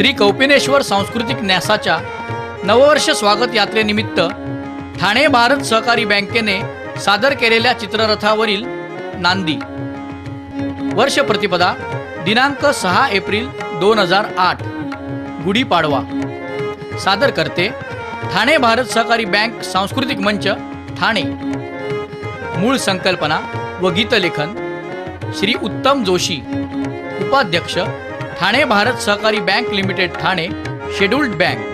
श्री कौपिनेश्वर सांस्कृतिक न्यासाच्या नववर्ष स्वागत यात्रेनिमित्त ठाणे भारत सहकारी बँकेने सादर केलेल्या चित्ररथावरील नांदी. वर्ष प्रतिपदा दिनांक सहा एप्रिल दोन हजार आठ. गुढीपाडवा. सादर करते ठाणे भारत सहकारी बँक सांस्कृतिक मंच ठाणे. मूळ संकल्पना व गीतलेखन श्री उत्तम जोशी उपाध्यक्ष Thane Bharat Sahakari bank limited Thane scheduled bank.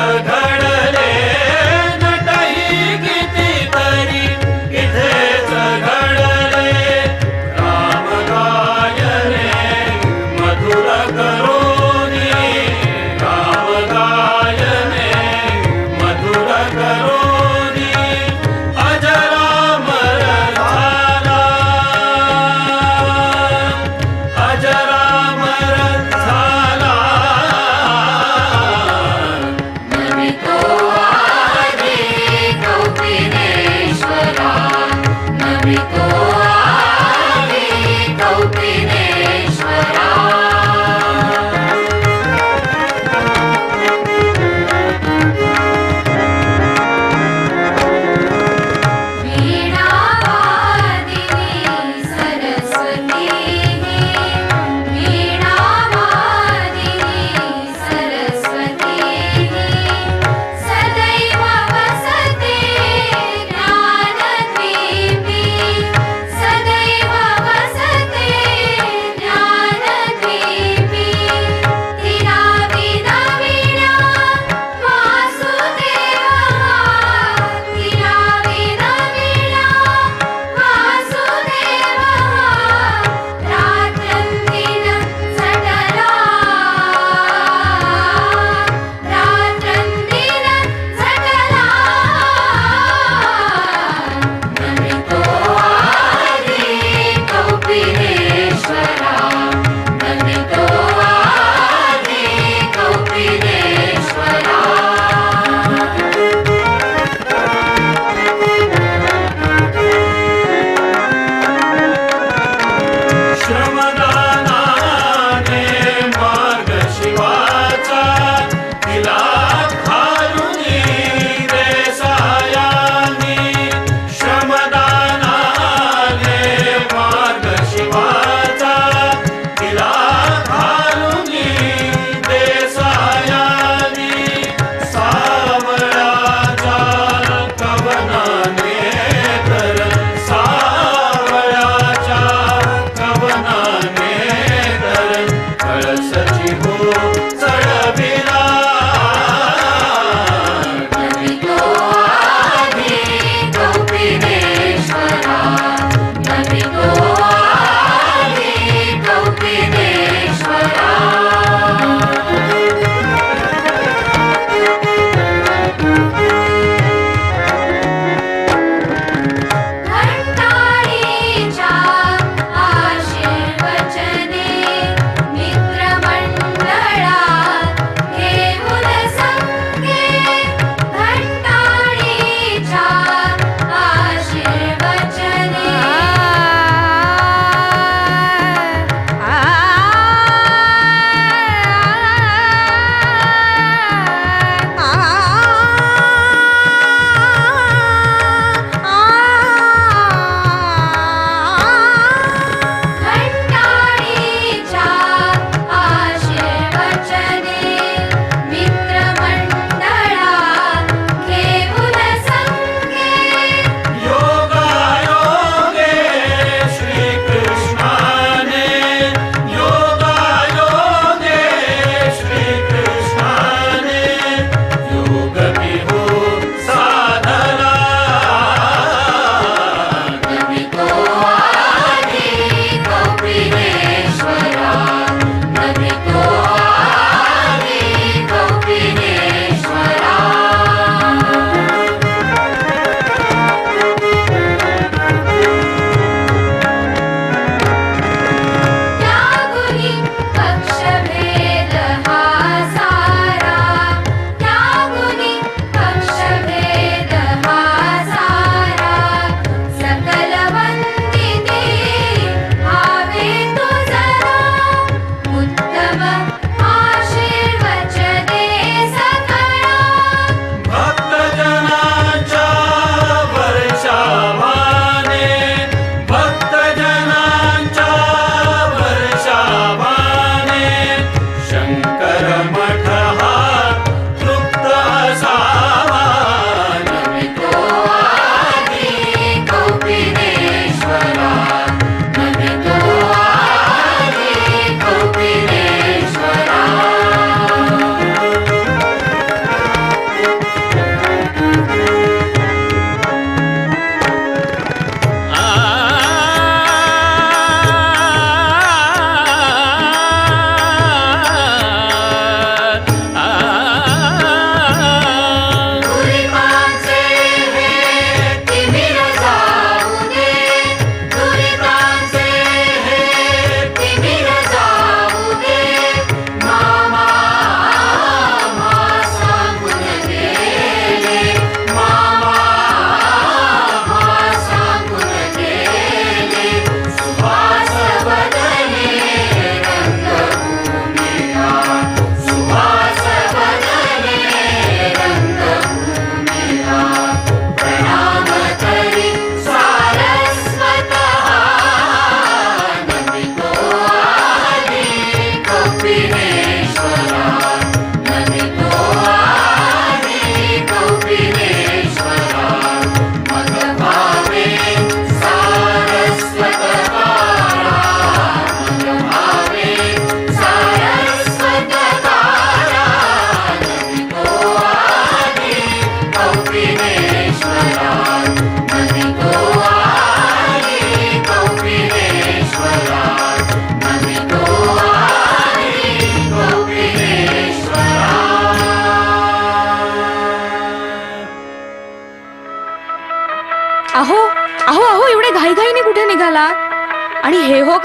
Sagadha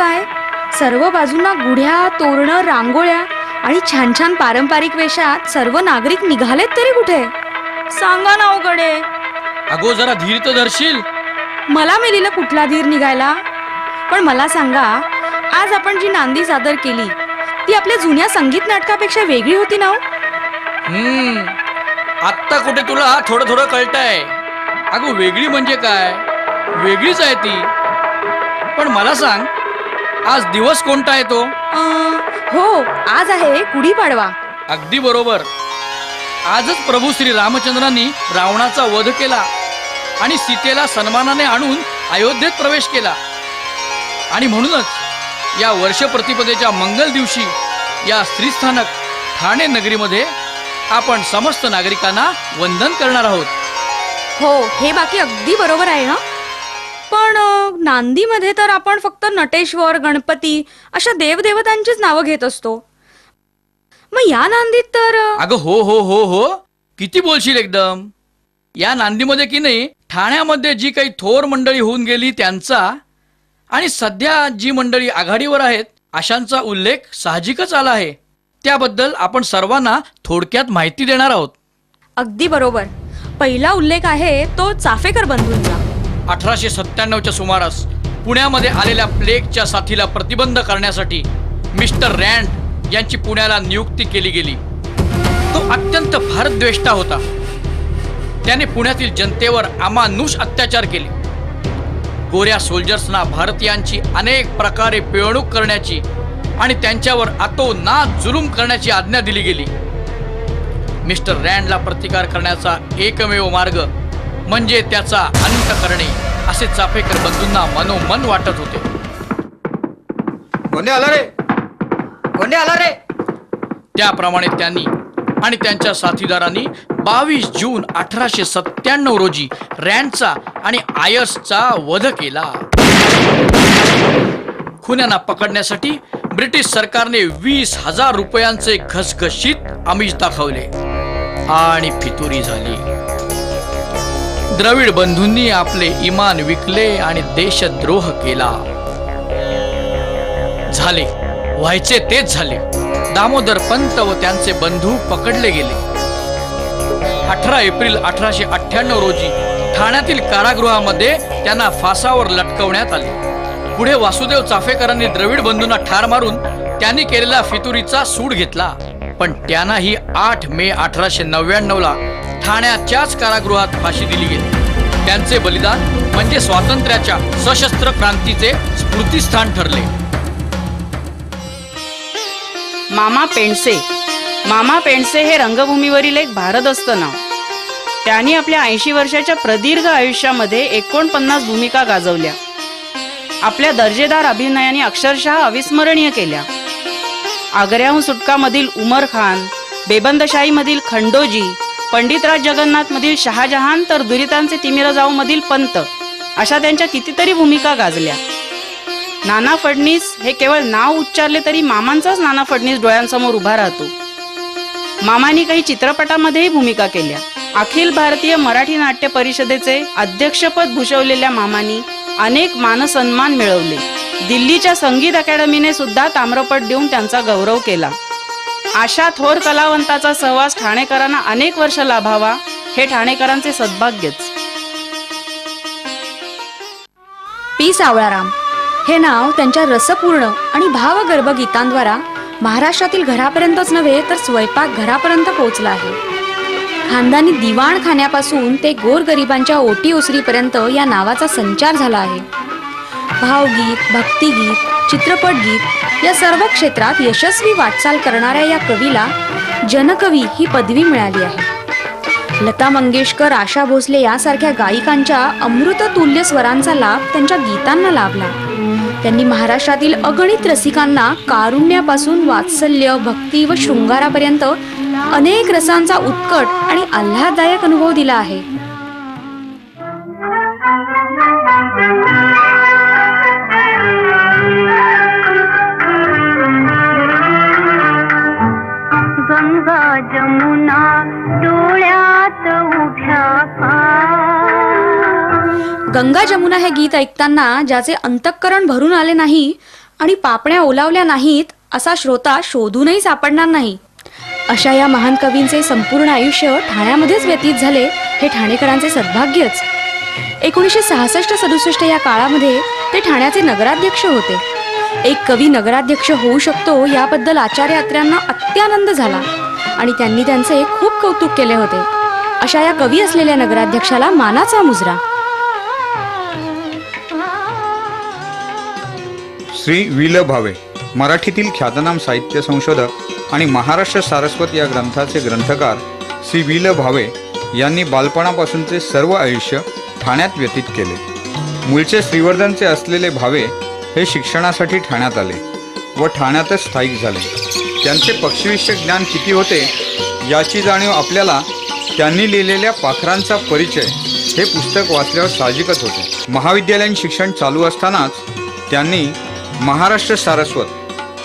काय? सर्व बाजूंना गुढ्या तोरणं रांगोळ्या आणि छान छान पारंपरिक वेशात सर्व नागरिक निघालेत तरी कुठे? सांगा ना अवघडे अगो जरा धीर तर धरशील. मला मेलीला कुठला धीर निघायला? पण मला सांगा आज आपण जी नांदी सादर केली ती आपल्या जुन्या संगीत नाटकापेक्षा वेगळी होती ना हो? हम्म. आत्ता कुठे तुला थोडं थोडं कळतंय. अगो वेगळी म्हणजे काय? वेगळीच आहे ती. पण मला सांग आज दिवस कोणता आहे तो? अं, हो आज आहे गुढीपाडवा अगदी बरोबर. आजच प्रभू श्री रामचंद्रांनी रावणाचा वध केला आणि सीतेला सन्मानाने आणून अयोध्येत प्रवेश केला. आणि म्हणूनच या वर्ष प्रतिपदेच्या मंगल दिवशी या श्रीस्थानक ठाणे नगरीमध्ये आपण समस्त नागरिकांना वंदन करणार आहोत. हो हे बाकी अगदी बरोबर आहे ना? पण नांदीमध्ये तर आपण फक्त नटेश्वर गणपती अशा देवदेवतांचीच नावं घेत असतो. मग या नांदीत तर अगं हो हो हो हो. किती बोलशील एकदम? या नांदीमध्ये की नाही ठाण्यामध्ये जी काही थोर मंडळी होऊन गेली त्यांचा आणि सध्या जी मंडळी आघाडीवर आहेत अशांचा उल्लेख साहजिकच आला आहे. त्याबद्दल आपण सर्वांना थोडक्यात माहिती देणार आहोत. अगदी बरोबर. पहिला उल्लेख आहे तो चाफेकर बंधूंचा. अठराशे सत्त्याण्णवच्या सुमारास पुण्यामध्ये आलेल्या प्लेगच्या साथीला प्रतिबंध करण्यासाठी मिस्टर रँड यांची पुण्याला नियुक्ती केली गेली. तो अत्यंत भारतद्वेष्टा होता. त्याने पुण्यातील जनतेवर अमानुष अत्याचार केले. गोऱ्या सोल्जर्सना भारतीयांची अनेक प्रकारे पिळवणूक करण्याची आणि त्यांच्यावर अतोनात जुलूम करण्याची आज्ञा दिली गेली. मिस्टर रँडला प्रतिकार करण्याचा एकमेव मार्ग म्हणजे त्याचा अंत करणे असे चाफेकर बंधूंना मनोमन वाटत होते. कोणी आला रे? कोणी आला रे? त्याप्रमाणे त्यांनी आणि त्यांच्या साथीदारांनी बावीस जून अठराशे सत्त्याण्णव रोजी रँडचा आणि आयर्सचा वध केला. खुन्यांना पकडण्यासाठी ब्रिटिश सरकारने वीस हजार रुपयांचे घसघशीत आमिष दाखवले. आणि फितुरी झाली. द्रविड बंधूंनी आपले इमान विकले आणि देशद्रोह केला. झाले. व्हायचे तेच झाले. दामोदर पंत व त्यांचे बंधू पकडले गेले. अठरा एप्रिल अठराशे अठ्ठ्याण्णव रोजी ठाण्यातील कारागृहामध्ये त्यांना फासावर लटकवण्यात आले. पुढे वासुदेव चाफेकरांनी द्रविड बंधूंना ठार मारून त्यांनी केलेला फितुरीचा सूड घेतला. पण त्यांनाही आठ मे अठराशे नव्याण्णव ला ठाण्याच्याच कारागृहात फाशी दिली गेली. त्यांचे बलिदान म्हणजे स्वातंत्र्याच्या सशस्त्र क्रांतीचे स्फूर्तिस्थान ठरले. मामा पेंडसे. मामा पेंडसे हे रंगभूमीवरील एक भारदस्त नाव. त्यांनी आपल्या ऐंशी वर्षाच्या प्रदीर्घ आयुष्यामध्ये एकोणपन्नास भूमिका गाजवल्या. आपल्या दर्जेदार अभिनयाने अक्षरशः अविस्मरणीय केल्या. आग्र्याहून सुटकामधील उमर खान बेबंदशाहीमधील खंडोजी पंडितराज जगन्नाथमधील शहाजहान तर दुरितांचे तिमिरजाऊमधील पंत अशा त्यांच्या कितीतरी भूमिका गाजल्या. नाना फडणीस हे केवळ नाव उच्चारले तरी मामांचाच नाना फडणीस डोळ्यांसमोर उभा राहतो. मामांनी काही चित्रपटामध्येही भूमिका केल्या. अखिल भारतीय मराठी नाट्य परिषदेचे अध्यक्षपद भूषवलेल्या मामांनी अनेक मानसन्मान मिळवले. दिल्लीच्या संगीत अकॅडमीने सुद्धा ताम्रपट देऊन त्यांचा गौरव केला. अशा थोर कलावंताचा सहवास ठाणेकरांना अनेक वर्ष लाभावा हे ठाणेकरांचे सद्भाग्यच. पी. सावळाराम हे नाव त्यांच्या रसपूर्ण आणि भावगर्भ गीतांद्वारा महाराष्ट्रातील घरापर्यंतच नव्हे तर स्वयंपाक घरापर्यंत पोहोचला आहे. खानदानी दिवाण खाण्यापासून ते गोरगरिबांच्या ओटी ओसरीपर्यंत या नावाचा संचार झाला आहे. भावगीत भक्तिगीत चित्रपटगीत या सर्व क्षेत्रात यशस्वी वाटचाल करणाऱ्या या कवीला जनकवी ही पदवी मिळाली आहे. लता मंगेशकर आशा भोसले यासारख्या गायिकांच्या अमृततुल्य स्वरांचा लाभ त्यांच्या गीतांना लाभला. त्यांनी महाराष्ट्रातील अगणित रसिकांना कारुण्यापासून वात्सल्य भक्ती व शृंगारापर्यंत अनेक रसांचा उत्कट आणि आल्हाददायक अनुभव दिला आहे. गंगा जमुना हे गीत ऐकताना ज्याचे अंतःकरण भरून आले नाही आणि पापण्या ओलावल्या नाहीत असा श्रोता शोधूनही सापडणार नाही. अशा या महान कवींचे संपूर्ण आयुष्य ठाण्यामध्येच व्यतीत झाले हे ठाणेकरांचे सद्भाग्यच. एकोणीसशे सहासष्ट सदुसष्ट या काळामध्ये ते ठाण्याचे नगराध्यक्ष होते. एक कवी नगराध्यक्ष होऊ शकतो याबद्दल आचार्य अत्र्यांना अत्यानंद झाला आणि त्यांनी त्यांचे खूप कौतुक केले होते. अशा या कवी असलेल्या नगराध्यक्षाला मानाचा मुजरा. श्री वि ल भावे मराठीतील ख्यातनाम साहित्य संशोधक आणि महाराष्ट्र सारस्वत या ग्रंथाचे ग्रंथकार श्री वि ल भावे यांनी बालपणापासूनचे सर्व आयुष्य ठाण्यात व्यतीत केले. मूळचे श्रीवर्धनचे असलेले भावे हे शिक्षणासाठी ठाण्यात आले व ठाण्यातच स्थायिक झाले. त्यांचे पक्षीविषयक ज्ञान किती होते याची जाणीव आपल्याला त्यांनी लिहिलेल्या पाखरांचा परिचय हे पुस्तक वाचल्यावर साहजिकच होते. महाविद्यालयीन शिक्षण चालू असतानाच त्यांनी महाराष्ट्र सारस्वत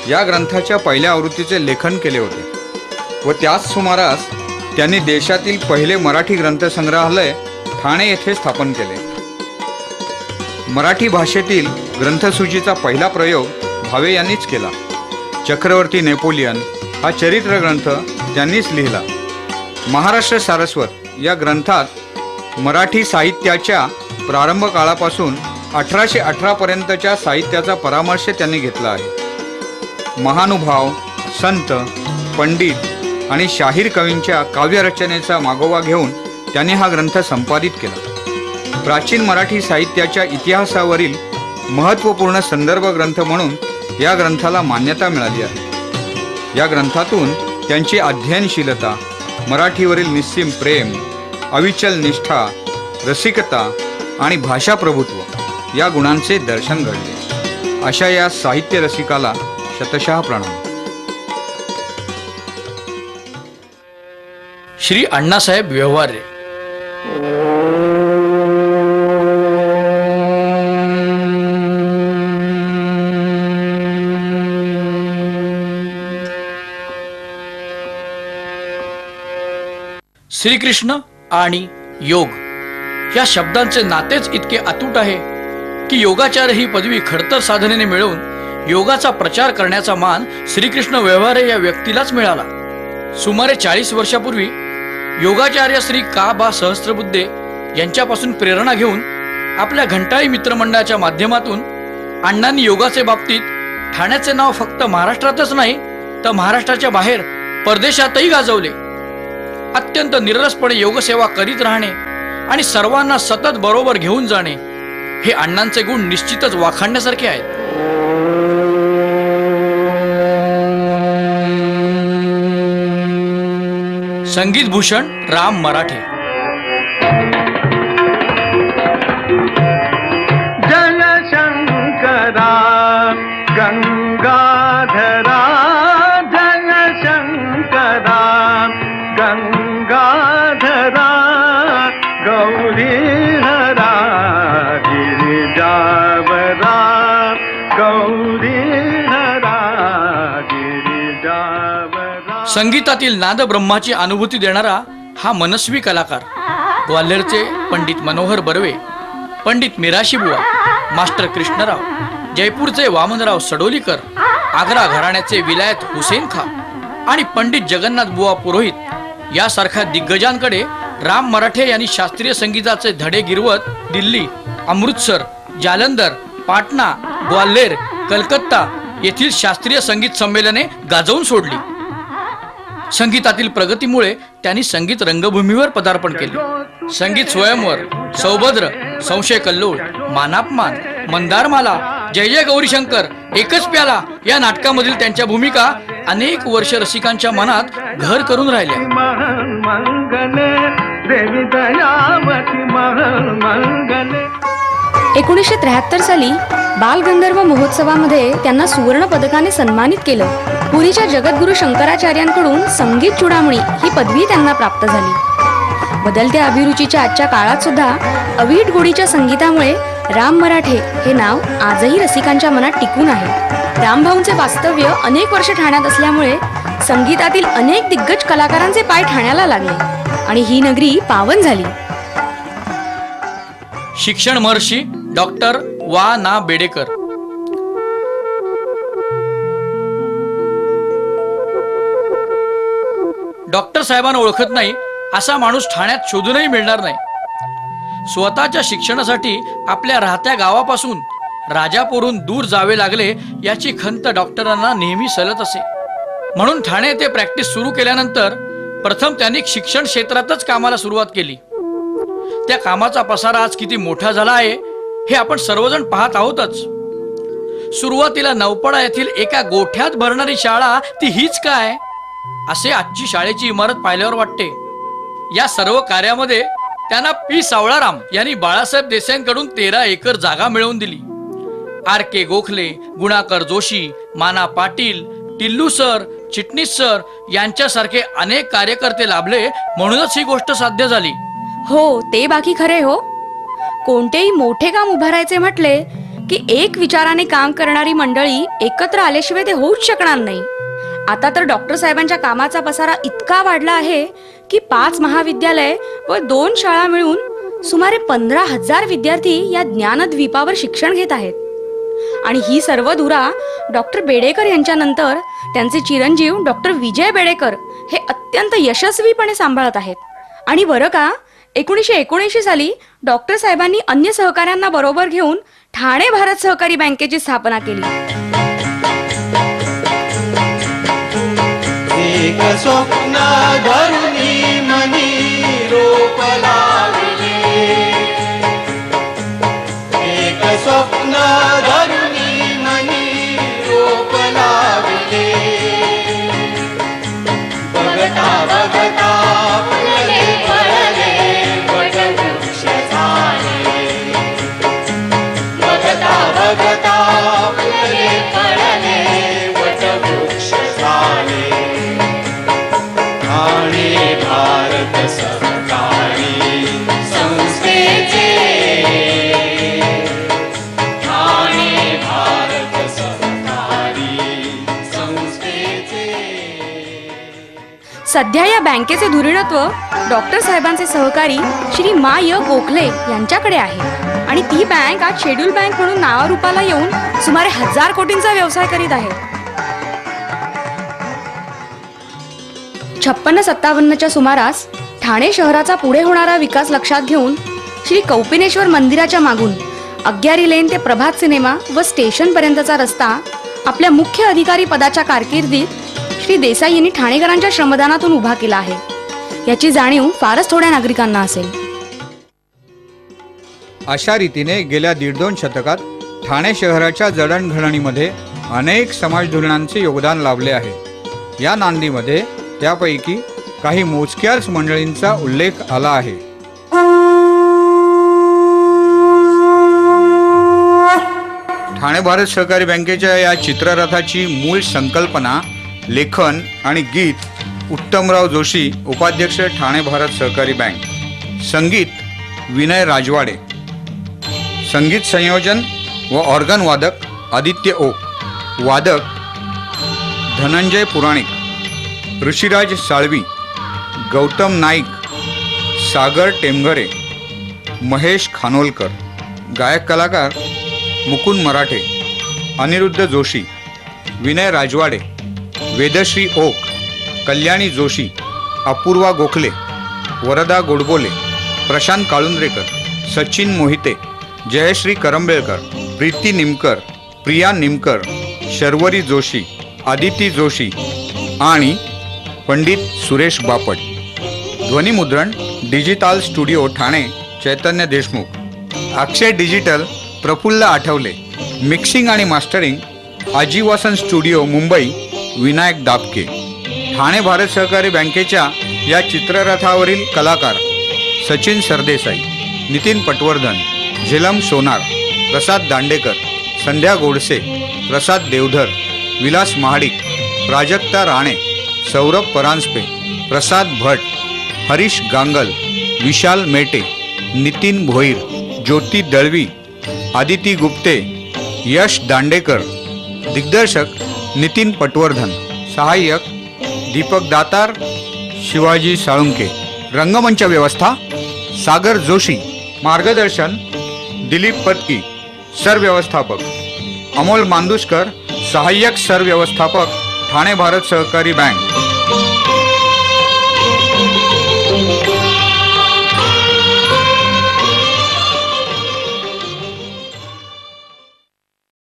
या ग्रंथाच्या पहिल्या आवृत्तीचे लेखन केले होते. व त्याच सुमारास त्यांनी देशातील पहिले मराठी ग्रंथसंग्रहालय ठाणे येथे स्थापन केले. मराठी भाषेतील ग्रंथसूचीचा पहिला प्रयोग भावे यांनीच केला. चक्रवर्ती नेपोलियन हा चरित्र ग्रंथ त्यांनीच लिहिला. महाराष्ट्र सारस्वत या ग्रंथात मराठी साहित्याच्या प्रारंभ काळापासून अठराशे अठरापर्यंतच्या साहित्याचा परामर्श त्यांनी घेतला आहे. महानुभाव संत पंडित आणि शाहीर कवींच्या काव्यरचनेचा मागोवा घेऊन त्यांनी हा ग्रंथ संपादित केला. प्राचीन मराठी साहित्याच्या इतिहासावरील महत्त्वपूर्ण संदर्भ ग्रंथ म्हणून या ग्रंथाला मान्यता मिळाली आहे. या ग्रंथातून त्यांची अध्ययनशीलता मराठीवरील निस्सीम प्रेम अविचल निष्ठा रसिकता आणि भाषाप्रभुत्व या गुणांचे दर्शन घडले. अशा या साहित्य रसिकाला शतशः प्रणाम. श्री अण्णासाहेब व्यवहारे श्रीकृष्ण आणि योग. या शब्दांचे नातेच इतके अतूट आहे. की योगाचार्य ही पदवी खडतर साधनेने मिळवून योगाचा प्रचार करण्याचा मान श्रीकृष्ण व्यवहारे या व्यक्तीलाच मिळाला. सुमारे चाळीस वर्षापूर्वी योगाचार्य श्री का बा सहस्त्रबुद्धे यांच्यापासून प्रेरणा घेऊन आपल्या घंटाळी मित्रमंडळाच्या माध्यमातून अण्णांनी योगाचे बाबतीत ठाण्याचे नाव फक्त महाराष्ट्रातच नाही तर महाराष्ट्राच्या बाहेर परदेशातही गाजवले. अत्यंत निरसपणे योगसेवा करीत राहणे आणि सर्वांना सतत बरोबर घेऊन जाणे हे अण्णांचे गुण निश्चितच वाखाणण्यासारखे आहेत. संगीत भूषण राम मराठे. संगीतातील नाद ब्रह्माची अनुभूती देणारा हा मनस्वी कलाकार. ग्वाल्हेरचे पंडित मनोहर बर्वे पंडित मिराशीबुवा मास्टर कृष्णराव जयपूरचे वामनराव सडोलीकर आग्रा घराण्याचे विलायत हुसेन खा आणि पंडित जगन्नाथ बुवा पुरोहित यासारख्या दिग्गजांकडे राम मराठे यांनी शास्त्रीय संगीताचे धडे गिरवत दिल्ली अमृतसर जालंधर पाटणा ग्वाल्हेर कलकत्ता येथील शास्त्रीय संगीत संमेलने गाजवून सोडली. संगीतातील प्रगतीमुळे त्यांनी संगीत रंगभूमीवर पदार्पण केले. संगीत स्वयंवर सौभद्र संशय कल्लोळ मानापमान मंदारमाला जय जय गौरीशंकर एकच प्याला या नाटकामधील त्यांच्या भूमिका अनेक वर्ष रसिकांच्या मनात घर करून राहिल्या. एकोणीसशे त्र्याहत्तर साली बालगंधर्व महोत्सवामध्ये त्यांना सुवर्ण पदकाने सन्मानित केलं. पुरीच्या जगद्गुरू शंकराचार्यांकडून संगीत चुडामणी ही पदवी त्यांना प्राप्त झाली. बदलत्या अभिरुचीच्या आजच्या काळात सुद्धा अवीट गोडीच्या संगीतामुळे राम मराठे हे नाव आजही रसिकांच्या मनात टिकून आहे. रामभाऊंचे वास्तव्य अनेक वर्ष ठाण्यात असल्यामुळे संगीतातील अनेक दिग्गज कलाकारांचे पाय ठाण्याला लागले आणि ही नगरी पावन झाली. शिक्षण महर्षी डॉक्टर वा ना बेडेकर. डॉक्टर साहेबांना ओळखत नाही असा माणूस ठाण्यात शोधूनही मिळणार नाही. स्वतःच्या शिक्षणासाठी आपल्या राहत्या गावापासून राजापूरून दूर जावे लागले याची खंत डॉक्टरांना नेहमी सलत असे. म्हणून ठाणे येथे प्रॅक्टिस सुरू केल्यानंतर प्रथम त्यांनी शिक्षण क्षेत्रातच कामाला सुरुवात केली. त्या कामाचा पसारा आज किती मोठा झाला आहे हे आपण सर्वजण पाहत आहोतच. सुरुवातीला नवपडा येथील एका गोठ्यात भरणारी शाळा ती हीच काय? असे आजची शाळेची इमारत पाहिल्यावर वाटते. या सर्व कार्यामध्ये त्यांना पी. सावळाराम यांनी बाळासाहेब देसाईंकडून तेरा एकर जागा मिळवून दिली. R. K. Gokhale Gunakar Joshi Mana Patil Tillu sir Chitnis sir यांच्यासारखे अनेक कार्यकर्ते लाभले म्हणूनच ही गोष्ट साध्य झाली. हो ते बाकी खरे हो. कोणतेही मोठे काम उभारायचे म्हटले की एक विचाराने काम करणारी मंडळी एकत्र आल्याशिवाय ते होऊच शकणार नाही. आता तर डॉक्टर साहेबांच्या कामाचा पसारा इतका वाढला आहे की पाच महाविद्यालय व दोन शाळा मिळून सुमारे पंधरा हजार विद्यार्थी या ज्ञानद्वीपावर शिक्षण घेत आहेत. आणि ही सर्व धुरा डॉक्टर बेडेकर यांच्यानंतर त्यांचे चिरंजीव डॉक्टर विजय बेडेकर हे अत्यंत यशस्वीपणे सांभाळत आहेत. आणि बरं का एकोणीसशे एकोणऐंशी साली डॉक्टर साहेबांनी अन्य सहकाऱ्यांना बरोबर घेऊन ठाणे भारत सहकारी बँकेची स्थापना केली. एक स्वप्न सध्या या बँकेचे धुरीणत्व डॉक्टर साहेबांचे सहकारी श्री मा य गोखले यांच्याकडे आहे. आणि ती बँक आज शेड्यूल बँक म्हणून नावारूपाला येऊन सुमारे हजार कोटींचा व्यवसाय करीत आहे. छप्पन्न सत्तावन्नच्या सुमारास ठाणे शहराचा पुढे होणारा विकास लक्षात घेऊन श्री कौपिनेश्वर मंदिराच्या मागून अग्यारी लेन ते प्रभात सिनेमा व स्टेशनपर्यंतचा रस्ता आपल्या मुख्य अधिकारी पदाच्या कारकिर्दीत श्री देसाई यांनी ठाणेकरांच्या श्रमदानातून उभा केला आहे. याची जाणीव फारच थोड्या नागरिकांना असेल. अशा रीतीने गेल्या दीड दोन शतकात ठाणे शहराच्या जडणघडणीमध्ये अनेक समाज धोरणांचे योगदान लाभले आहे. या नांदीमध्ये त्यापैकी काही मोजक्याच मंडळींचा उल्लेख आला आहे. ठाणे भारत सहकारी बँकेच्या या चित्ररथाची मूळ संकल्पना लेखन आणि गीत उत्तमराव जोशी उपाध्यक्ष ठाणे भारत सहकारी बँक. संगीत विनय राजवाडे. संगीत संयोजन व ऑर्गन वादक आदित्य ओक वादक धनंजय पुराणिक. ऋषिराज साळवी. गौतम नाईक. सागर टेमघरे. महेश खानोलकर. गायक कलाकार मुकुंद मराठे. अनिरुद्ध जोशी. विनय राजवाडे. वेदश्री ओक कल्याणी जोशी अपूर्वा गोखले वरदा गोडबोले प्रशांत काळुंद्रेकर सचिन मोहिते जयश्री करंबेळकर प्रीती निमकर प्रिया निमकर शर्वरी जोशी आदिती जोशी आणि पंडित सुरेश बापट. ध्वनिमुद्रण digital studio Thane Chaitanya Deshmukh. Akshay digital Praful Athavale. Mixing आणि मास्टरिंग आजीवासन स्टुडिओ मुंबई विनायक दाबके ठाणे भारत सहकारी बँकेच्या या चित्ररथावरील कलाकार सचिन सरदेसाई नितीन पटवर्धन झेलम सोनार प्रसाद दांडेकर संध्या गोडसे प्रसाद देवधर विलास महाडिक प्राजक्ता राणे सौरभ परांजपे प्रसाद भट हरीश गांगल विशाल मेटे नितीन भोईर ज्योती दळवी आदिती गुप्ते यश दांडेकर दिग्दर्शक नितीन पटवर्धन सहाय्यक दीपक दातार शिवाजी साळुंके. रंगमंच व्यवस्था सागर जोशी. मार्गदर्शन दिलीप पत्की. सरव्यवस्थापक अमोल मांदुसकर सहाय्यक सरव्यवस्थापक ठाणे भारत सहकारी बँक.